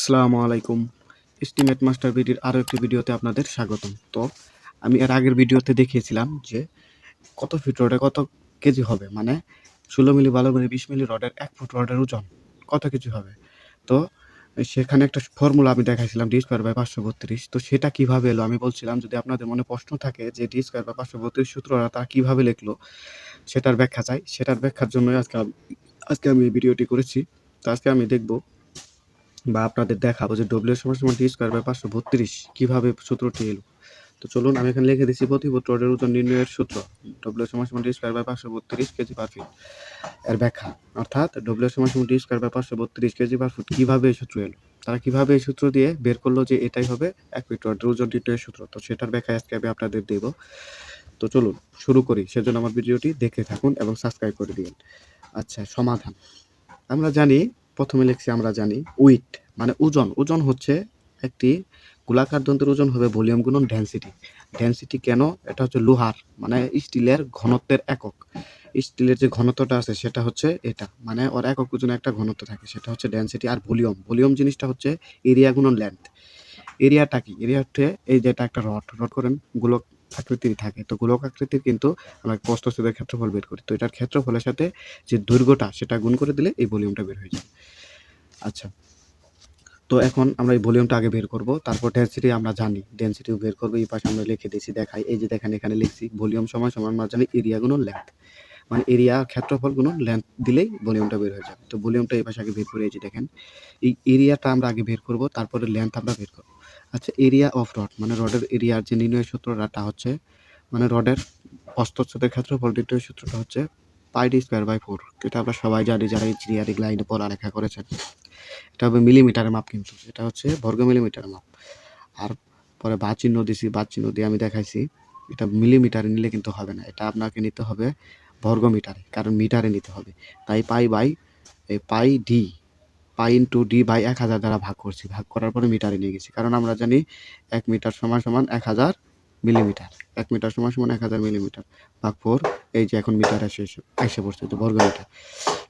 আসসালামু আলাইকুম। Estimate master বিডির আরও একটি ভিডিওতে আপনাদের স্বাগতম। তো আমি এর আগের ভিডিওতে দেখিয়েছিলাম যে কত ফিট রডে কত কেজি হবে? মানে ষোলো মিলি, বারো মিলি, বিশ মিলি রডের এক ফুট রডের ওজন কত কেজি হবে? তো সেখানে একটা ফর্মুলা আমি দেখাইছিলাম ডি স্কোয়ার বাই পাঁচশো বত্রিশ। তো সেটা কীভাবে এলো? আমি বলছিলাম, যদি আপনাদের মনে প্রশ্ন থাকে যে ডি স্কোয়ার বাই পাঁচশো বত্রিশ সূত্রটা তারা কীভাবে লিখলো, সেটার ব্যাখ্যা চাই। সেটার ব্যাখ্যার জন্যই আজকে আজকে আমি এই ভিডিওটি করেছি। তো আজকে আমি দেখব বা আপনাদের দেখাবো যে ডব্লিউ সমান সমান টি স্কোয়ার বাই পাঁচশো বত্রিশ। কীভাবে সূত্রটি এলো? তো চলুন, আমি এখানে লিখে দিচ্ছি প্রতিভূত রডের ওজন নির্ণয়ের সূত্র। ডব্লিউ সমান সমান টি স্কোয়ার বাই পাঁচশো বত্রিশ কেজি পার ফিট এর ব্যাখ্যা। অর্থাৎ ডব্লিউ সমান সমান টি স্কোয়ার বাই পাঁচশো বত্রিশ কেজি পার ফুট কীভাবে এই সূত্র এলো? তারা কীভাবে এই সূত্র দিয়ে বের করল যে এটাই হবে এক ফিট রডের ওজন নির্ণয়ের সূত্র? তো সেটার ব্যাখ্যা আজকে আমি আপনাদের দেব। তো চলুন, শুরু করি। সেজন্য আমার ভিডিওটি দেখে থাকুন এবং সাবস্ক্রাইব করে দিন। আচ্ছা সমাধান। আমরা জানি প্রথমে লিখছি, আমরা জানি উইট মানে ওজন। ওজন হচ্ছে একটি গোলাকার যন্ত্রের ওজন হবে ভলিউম গুণন ডেন্সিটি ডেন্সিটি কেন? এটা হচ্ছে লোহার মানে স্টিলের ঘনত্বের একক। স্টিলের যে ঘনত্বটা আছে, সেটা হচ্ছে এটা। মানে ওর একক ওজনে একটা ঘনত্ব থাকে, সেটা হচ্ছে ডেন্সিটি আর ভলিউম। ভলিউম জিনিসটা হচ্ছে এরিয়া গুণন লেন্থ এরিয়াটা কি? এরিয়া হচ্ছে এই যেটা একটা রড রড করেন, গোলক আকৃতির থাকে। তো গোলক আকৃতির কিন্তু আমরা প্রস্তচ্ছেদের ক্ষেত্রফল বের করি। তো এটার ক্ষেত্রফলের সাথে যে দৈর্ঘ্যটা, সেটা গুণ করে দিলে এই ভলিউমটা বের হয়ে যায়। আচ্ছা। তো এখন আমরা এই ভলিউমটা আগে বের করব, তারপর ডেন্সিটি আমরা জানি ডেন্সিটিও বের করব, এই পাশে আমরা লিখে দিয়েছি, দেখাই, এই যে দেখেন এখানে লিখছি, ভলিউম সমান সমান আমরা জানি এরিয়া গুণন লেন্থ মানে এরিয়া ক্ষেত্রফল গুণন লেন্থ দিলেই ভলিউমটা বের হয়ে যাবে। তো ভলিউমটা এই পাশে আগে বের করে, এই যে দেখেন, এই এরিয়াটা আমরা আগে বের করব, তারপরে লেন্থ আমরা বের করব। আচ্ছা এরিয়া অফ রড মানে রডের এরিয়ার যে নির্ণয় সূত্রটা হচ্ছে মানে রডের অস্তচ্ছেদের ক্ষেত্রফল নির্ণয় সূত্রটা হচ্ছে pi D square by four এটা আমরা সবাই জানি যারা ইঞ্জিনিয়ারিং লাইনে পড়ালেখা করেছেন। এটা হবে মিলিমিটারের মাপ কিন্তু, এটা হচ্ছে বর্গ মিলিমিটারের মাপ আর পরে বা চিহ্ন দিছি, বা চিহ্ন দিয়ে আমি দেখাইছি, এটা মিলিমিটারে নিলে কিন্তু হবে না, এটা আপনাকে নিতে হবে বর্গ মিটারে কারণ মিটারে নিতে হবে। তাই পাই বাই, এই pi D pi into D by এক হাজার দ্বারা ভাগ করছি, ভাগ করার পরে মিটারে নিয়ে গেছি। কারণ আমরা জানি এক মিটার সমান সমান এক হাজার মিলিমিটার। এক মিটার সমান সমান এক হাজার মিলিমিটার। ভাগ ফোর এই যে এখন মিটার এসে এসে পড়ছে তো বর্গ মিটার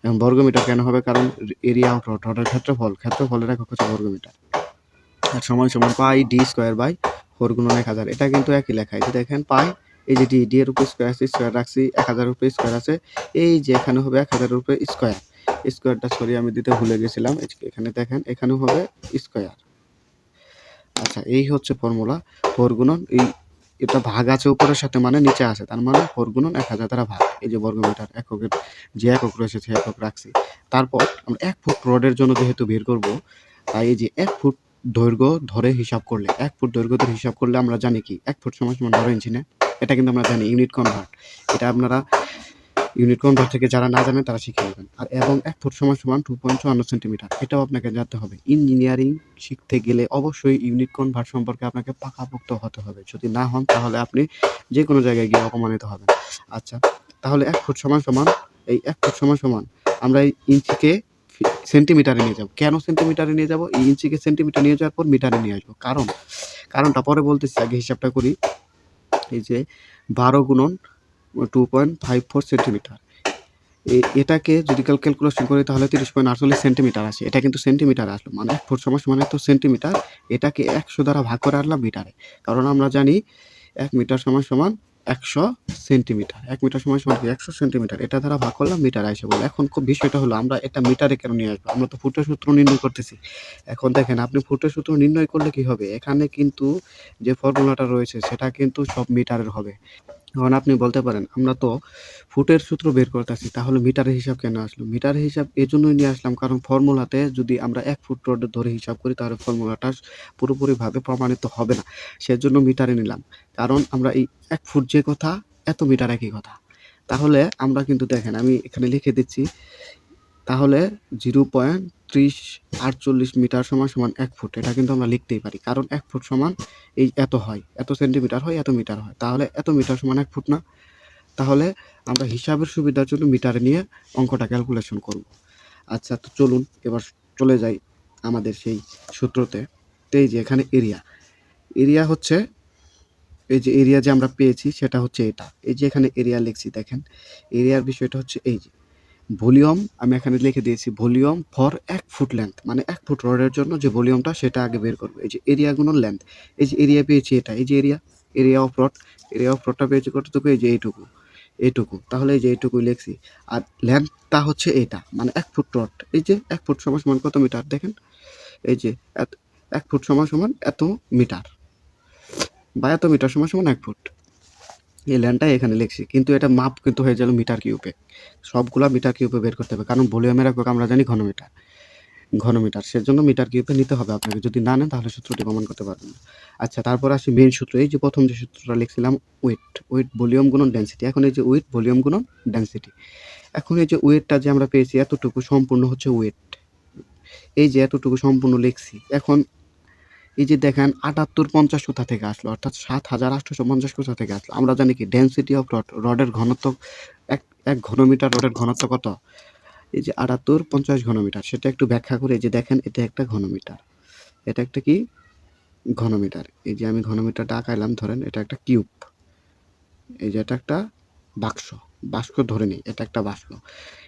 এখন বর্গ মিটার কেন হবে? কারণ এরিয়া অফ রড রডের ক্ষেত্রফল, ক্ষেত্রফলের একক হচ্ছে বর্গ মিটার আর সমান সমান pi D square by four গুণন এক হাজার। এটা কিন্তু একই লেখা। এই যে দেখেন, পাই, এই যে ডি ডি এর উপরে স্কোয়ার আছে স্কোয়ার রাখছি, এক হাজার উপরে স্কোয়ার আছে, এই যে এখানে হবে এক হাজার উপরে স্কোয়ার স্কোয়ারটা সরি আমি দিতে ভুলে গেছিলাম। এখানে দেখেন, এখানেও হবে স্কোয়ার আচ্ছা এই হচ্ছে ফর্মুলা ফোর গুণন, এই এটা ভাগ আছে উপরের সাথে মানে নিচে আছে, তার মানে ফোর গুণন এক হাজার দ্বারা ভাগ। এই যে বর্গমিটার এককের যে একক রয়েছে সে একক রাখছি। তারপর আমরা এক ফুট রডের জন্য যেহেতু বের করব, তাই এই যে এক ফুট দৈর্ঘ্য ধরে হিসাব করলে, এক ফুট দৈর্ঘ্য ধরে হিসাব করলে আমরা জানি কি, এক ফুট সমান সমান বারো ইঞ্চি না? এটা কিন্তু আমরা জানি, ইউনিট কনভার্ট। এটা আপনারা ইউনিট কনভার্ট থেকে যারা না জানেন তারা শিখে নেবেন। আর এবং এক ফুট সমান সমান টু পয়েন্ট চুয়ান্ন সেন্টিমিটার এটাও আপনাকে জানতে হবে। ইঞ্জিনিয়ারিং শিখতে গেলে অবশ্যই ইউনিট কনভার্ট সম্পর্কে আপনাকে পাকাপোক্ত হতে হবে। যদি না হন, তাহলে আপনি যে কোনো জায়গায় গিয়ে অপমানিত হবেন। আচ্ছা তাহলে এক ফুট সমান সমান, এই এক ফুট সমান সমান আমরা এই ইঞ্চিকে সেন্টিমিটারে নিয়ে যাব। কেন সেন্টিমিটারে নিয়ে যাব? এই ইঞ্চিকে সেন্টিমিটার নিয়ে যাওয়ার পর মিটারে নিয়ে আসব। কারণ, কারণটা পরে বলতেছি, আগে হিসাবটা করি। এই যে বারো গুণন two point five four centimetre এটাকে যদি ক্যালকুলেশন করি, তাহলে তিরিশ পয়েন্ট আটচল্লিশ সেন্টিমিটার আসে। এটা কিন্তু সেন্টিমিটার আসলো মানে ফুট সমান সমান তো সেন্টিমিটার এটাকে একশো দ্বারা ভাগ করে আসলাম মিটারে কারণ আমরা জানি এক মিটার সমান সমান একশো সেন্টিমিটার এক মিটার সমান সমান একশো সেন্টিমিটার এটা দ্বারা ভাগ করলাম মিটার আসে বলে এখন খুব বিষয়টা হলো, আমরা এটা মিটারে কেন নিয়ে আসব? আমরা তো ফুটের সূত্র নির্ণয় করতেছি। এখন দেখেন, আপনি ফুটের সূত্র নির্ণয় করলে কি হবে? এখানে কিন্তু যে ফর্মুলাটা রয়েছে, সেটা কিন্তু সব মিটারের হবে। এখন আপনি বলতে পারেন, আমরা তো ফুটের সূত্র বের করতে করতেছি, তাহলে মিটারের হিসাব কেন আসলো? মিটারের হিসাব এই জন্যই নিয়ে আসলাম, কারণ ফর্মুলাতে যদি আমরা এক ফুট রোড ধরে হিসাব করি, তাহলে ফর্মুলাটা পুরোপুরিভাবে প্রমাণিত হবে না। সেজন্য মিটারে নিলাম, কারণ আমরা এই এক ফুট যে কথা, এত মিটার একই কথা। তাহলে আমরা কিন্তু দেখেন, আমি এখানে লিখে দিচ্ছি তাহলে জিরো পয়েন্ট ত্রিশ আটচল্লিশ মিটার সমান সমান এক ফুট। এটা কিন্তু আমরা লিখতেই পারি, কারণ এক ফুট সমান এই এত হয়, এত সেন্টিমিটার হয়, এত মিটার হয়। তাহলে এত মিটার সমান এক ফুট না। তাহলে আমরা হিসাবের সুবিধার জন্য মিটার নিয়ে অঙ্কটা ক্যালকুলেশন করব। আচ্ছা তো চলুন, এবার চলে যাই আমাদের সেই সূত্রতে। এই যে এখানে এরিয়া এরিয়া হচ্ছে, এই যে এরিয়া যে আমরা পেয়েছি সেটা হচ্ছে এটা। এই যে এখানে এরিয়া লিখছি, দেখেন। এরিয়ার বিষয়টা হচ্ছে এই যে। ভলিউম, আমি এখানে লিখে দিয়েছি ভলিউম ফর এক ফুট লেন্থ মানে এক ফুট রডের জন্য যে ভলিউমটা সেটা আগে বের করব। এই যে এরিয়াগুলোর লেন্থ এই যে এরিয়া পেয়েছি এটা, এই যে area area of rod area of রডটা পেয়েছি কতটুকু? এই যে এইটুকু এইটুকু। তাহলে এই যে এইটুকুই লিখছি। আর লেন্থটা হচ্ছে এটা মানে এক ফুট রড এই যে এক ফুট সমান সমান কত মিটার? দেখেন, এই যে এক ফুট সমান সমান এত মিটার, বা এত মিটার সমান সমান এক ফুট। এই ল্যান্ডটাই এখানে লিখছি। কিন্তু এটা মাপ কিন্তু হয়ে গেল মিটার কিউবে। সবগুলা মিটার কিউবে বের করতে হবে। কারণ ভলিউমের একক আমরা জানি ঘনমিটার। ঘনমিটার, সেজন্য মিটার কিউবে নিতে হবে আপনাকে। যদি না নেন, তাহলে সূত্রটি প্রমাণ করতে পারবেন না। আচ্ছা তারপর আসি মেন সূত্র। এই যে প্রথম যে সূত্রটা লিখছিলাম ওয়েট ওয়েট ভলিউম গুণন ডেন্সিটি এখন এই যে ওয়েট ভলিউম গুণন ডেন্সিটি এখন এই যে ওয়েটটা যে আমরা পেয়েছি, এতটুকু সম্পূর্ণ হচ্ছে ওয়েট এই যে এতটুকু সম্পূর্ণ লিখছি। এখন এই যে দেখেন আটাত্তর পঞ্চাশ কোথা থেকে আসলো? অর্থাৎ সাত হাজার আটশোশো পঞ্চাশ কোথা থেকে আসলো? আমরা জানি কি ডেন্সিটি অফ রড রডের ঘনত্ব এক এক ঘনমিটার রডের ঘনত্ব কত? এই যে আটাত্তর পঞ্চাশ ঘনমিটার, সেটা একটু ব্যাখ্যা করে যে দেখেন, এটা একটা ঘনমিটার। এটা একটা কি? ঘনমিটার। এই যে আমি ঘনমিটারটা আঁকাইলাম, ধরেন এটা একটা কিউব এই যে এটা একটা বাক্স। বাক্স ধরে নিই, এটা একটা বাক্স।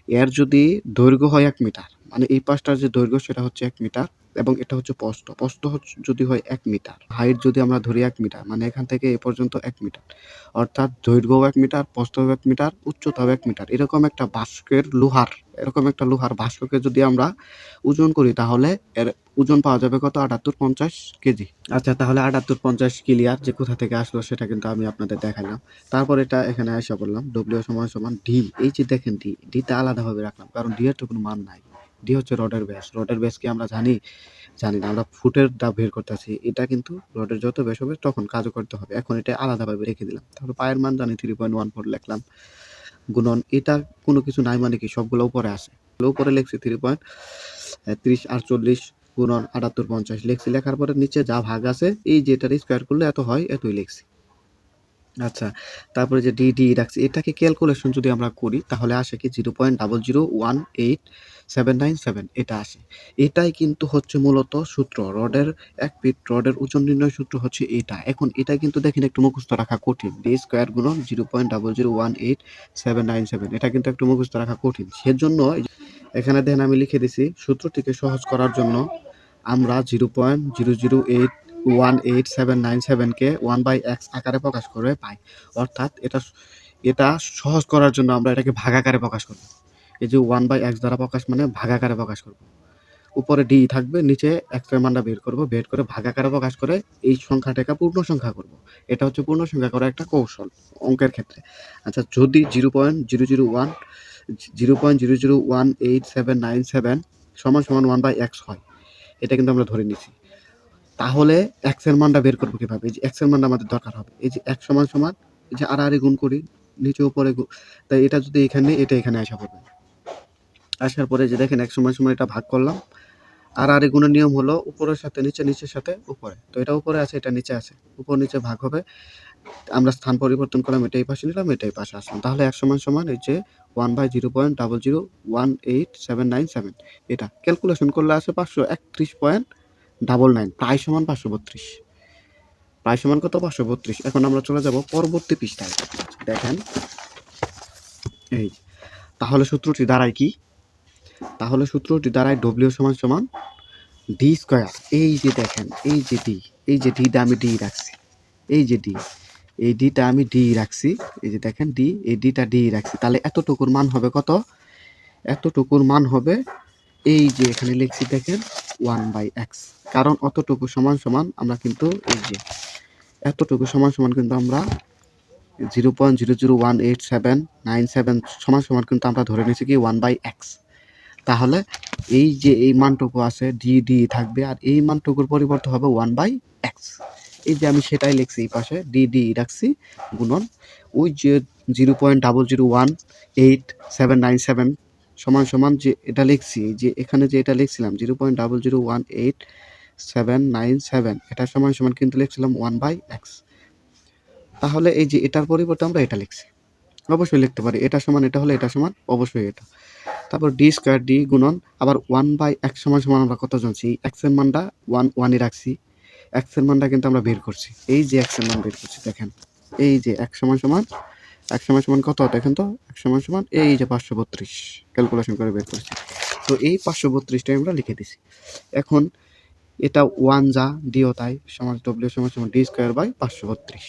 এর যদি দৈর্ঘ্য হয় এক মিটার মানে এই পাশটার যে দৈর্ঘ্য সেটা হচ্ছে এক মিটার এবং এটা হচ্ছে প্রস্থ প্রস্থ যদি হয় এক মিটার। হাইট যদি আমরা ধরি এক মিটার মানে এখান থেকে এ পর্যন্ত এক মিটার। অর্থাৎ দৈর্ঘ্যও এক মিটার প্রস্থও এক মিটার, উচ্চতাও এক মিটার। এরকম একটা বাস্কের লোহার, এরকম একটা লোহার বাস্ককে যদি আমরা ওজন করি তাহলে এর ওজন পাওয়া যাবে কত? আটাত্তর পঞ্চাশ কেজি। আচ্ছা তাহলে আটাত্তর পঞ্চাশ ক্লিয়ার যে কোথা থেকে আসলো সেটা কিন্তু আমি আপনাদের দেখালাম তারপর এটা এখানে আসা বললাম ডব্লিউ সমান সমান ডি এই যে দেখেন ডি ডিটা আলাদাভাবে রাখলাম, কারণ ডি এর তো কোনো মান নাই। ডি হচ্ছে রডের ব্যাস। রডের ব্যাস কি আমরা জানি? জানি না। আমরা ফুটের দা বের করতেছি এটা কিন্তু রডের যত বেশ হবে তখন কাজও করতে হবে। এখন এটা আলাদাভাবে রেখে দিলাম। তাহলে পায়ের মান জানি থ্রি পয়েন্ট ওয়ান ফোর লিখলাম। গুণন এটা কোনো কিছু নাই মানে কি? সবগুলো উপরে আছে। উপরে লিখছি থ্রি পয়েন্ট ত্রিশ আটচল্লিশ গুণন আটাত্তর পঞ্চাশ লিখছি। লেখার পরে নিচে যা ভাগ আছে, এই যেটার স্কোয়ার করলে এত হয়, এতই লিখছি। আচ্ছা তারপরে যে ডি ডি রাখছি এটাকে ক্যালকুলেশন যদি আমরা করি, তাহলে আসে কি zero point double zero one eight seven nine seven এটা আসে। এটাই কিন্তু হচ্ছে মূলত সূত্র, রডের এক ফিট রডের ওজন নির্ণয় সূত্র হচ্ছে এটা। এখন এটা কিন্তু দেখেন একটু মুখস্থ রাখা কঠিন। ডি স্কোয়ার গুণন zero point double zero one eight seven nine seven এটা কিন্তু একটু মুখস্থ রাখা কঠিন। সেজন্য এখানে দেখেন আমি লিখে দিছি, সূত্রটিকে সহজ করার জন্য আমরা zero point zero zero eight one eight seven nine সেভেনকে one by x আকারে প্রকাশ করে পাই। অর্থাৎ এটা এটা সহজ করার জন্য আমরা এটাকে ভাগাকারে প্রকাশ করব। এই যে ওয়ান বাই এক্স দ্বারা প্রকাশ মানে ভাগাকারে প্রকাশ করব। উপরে ডি থাকবে, নিচে এক্সের মানটা বের করব, বের করে ভাগাকারে প্রকাশ করে এই সংখ্যাটাকে পূর্ণ সংখ্যা করব। এটা হচ্ছে পূর্ণ সংখ্যা করার একটা কৌশল অঙ্কের ক্ষেত্রে। আচ্ছা যদি zero point zero zero one zero point zero zero one eight seven nine seven সমান সমান ওয়ান বাই এক্স হয়, এটা কিন্তু আমরা ধরে নিছি। তাহলে এক্স মানটা বের করব কীভাবে? এই যে এক্স মানটা আমাদের দরকার হবে। এই যে এক সমান সমান, এই যে আড়াআড়ি গুণ করি, নিচে উপরে তাই এটা যদি এখানে এটা এখানে আসা পড়বে। আসার পরে যে দেখেন, এক সময় সময় এটা ভাগ করলাম। আর আড়াআড়ি গুণের নিয়ম হলো উপরের সাথে নিচে, নিচের সাথে উপরে। তো এটা উপরে আছে, এটা নিচে আছে। উপর নিচে ভাগ হবে। আমরা স্থান পরিবর্তন করলাম, এটাই পাশে নিলাম, এটাই পাশে আসলাম। তাহলে এক সমান সমান এই যে one by zero point double zero one eight seven nine seven এটা ক্যালকুলেশন করলে আসে পাঁচশো একত্রিশ পয়েন্ট ডাবল নাইন প্রায় সমান পাঁচশো বত্রিশ। প্রায় সমান কত? পাঁচশো বত্রিশ। এখন আমরা চলে যাব পরবর্তী পৃষ্ঠায়। দেখেন, এই, তাহলে সূত্রটি দাঁড়ায় কি? তাহলে সূত্রটি দাঁড়ায় ডব্লিউ সমান সমান ডি স্কোয়ার এই যে দেখেন, এই যে ডি এই যে ডিটা আমি ডি রাখছি। এই যে ডি এই ডিটা আমি ডি রাখছি। এই যে দেখেন ডি এই ডিটা ডি রাখছি। তাহলে এতটুকুর মান হবে কত? এতটুকুর মান হবে এই যে এখানে লিখছি দেখেন ওয়ান বাই এক্স কারণ অতটুকু সমান সমান আমরা কিন্তু এই যে, এতটুকু সমান সমান কিন্তু আমরা zero point zero zero one eight seven nine seven সমান সমান কিন্তু আমরা ধরে নিয়েছি কি ওয়ান বাই এক্স তাহলে এই যে এই মানটুকু আছে ডি ডি থাকবে আর এই মানটুকুর পরিবর্তে হবে ওয়ান বাই এক্স এই যে আমি সেটাই লিখছি এই পাশে ডি ডি রাখছি, গুণন। ওই যে zero point double zero one eight seven nine seven সমান সমান যে এটা লিখছি, যে এখানে যে এটা লিখছিলাম zero point double zero one eight seven nine seven এটা সমান সমান কিন্তু লিখছিলাম ওয়ান বাই এক্স তাহলে এই যে এটার পরিবর্তে আমরা এটা লিখছি। অবশ্যই লিখতে পারি। এটা সমান এটা হলে এটা সমান, অবশ্যই এটা। তারপর ডি স্কোয়ার ডি গুণন, আবার ওয়ান বাই এক্স সমান সমান আমরা কত জানছি এক্সের মানটা ওয়ান ওয়ানই রাখছি। এক্সের মানটা কিন্তু আমরা বের করছি। এই যে এক্সের মান বের করছি, দেখেন। এই যে এক সমান সমান এক সময় সমান কত? দেখেন তো এক সময় সমান, এই যে পাঁচশো বত্রিশ। ক্যালকুলেশন করে বের করছি। তো এই পাঁচশো বত্রিশটাই আমরা লিখে দিছি। এখন এটা ওয়ান যা ডিও তাই, সমান ডব্লিউ সমান সমান ডি স্কোয়ার বাই পাঁচশো বত্রিশ।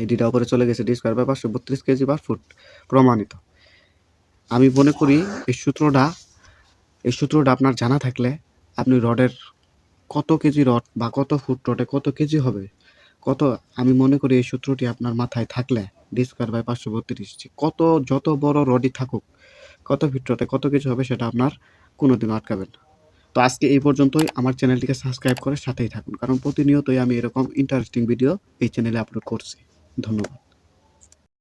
এই ডিটা উপরে চলে গেছে ডি স্কোয়ার বাই পাঁচশো বত্রিশ কেজি বা ফুট প্রমাণিত। আমি মনে করি এই সূত্রটা এই সূত্রটা আপনার জানা থাকলে আপনি রডের কত কেজি রড বা কত ফুট রডে কত কেজি হবে, কত, আমি মনে করি এই সূত্রটি আপনার মাথায় থাকলে ডি স্কোয়ার বাই পাঁচশো বত্রিশ কত, যত বড় রডই থাকুক, কত ফিট রডে কত কিছু হবে সেটা আপনার কোনো কোনোদিনও আটকাবেন না। তো আজকে এই পর্যন্তই। আমার চ্যানেলটিকে সাবস্ক্রাইব করে সাথেই থাকুন, কারণ প্রতিনিয়তই আমি এরকম ইন্টারেস্টিং ভিডিও এই চ্যানেলে আপলোড করছি। ধন্যবাদ।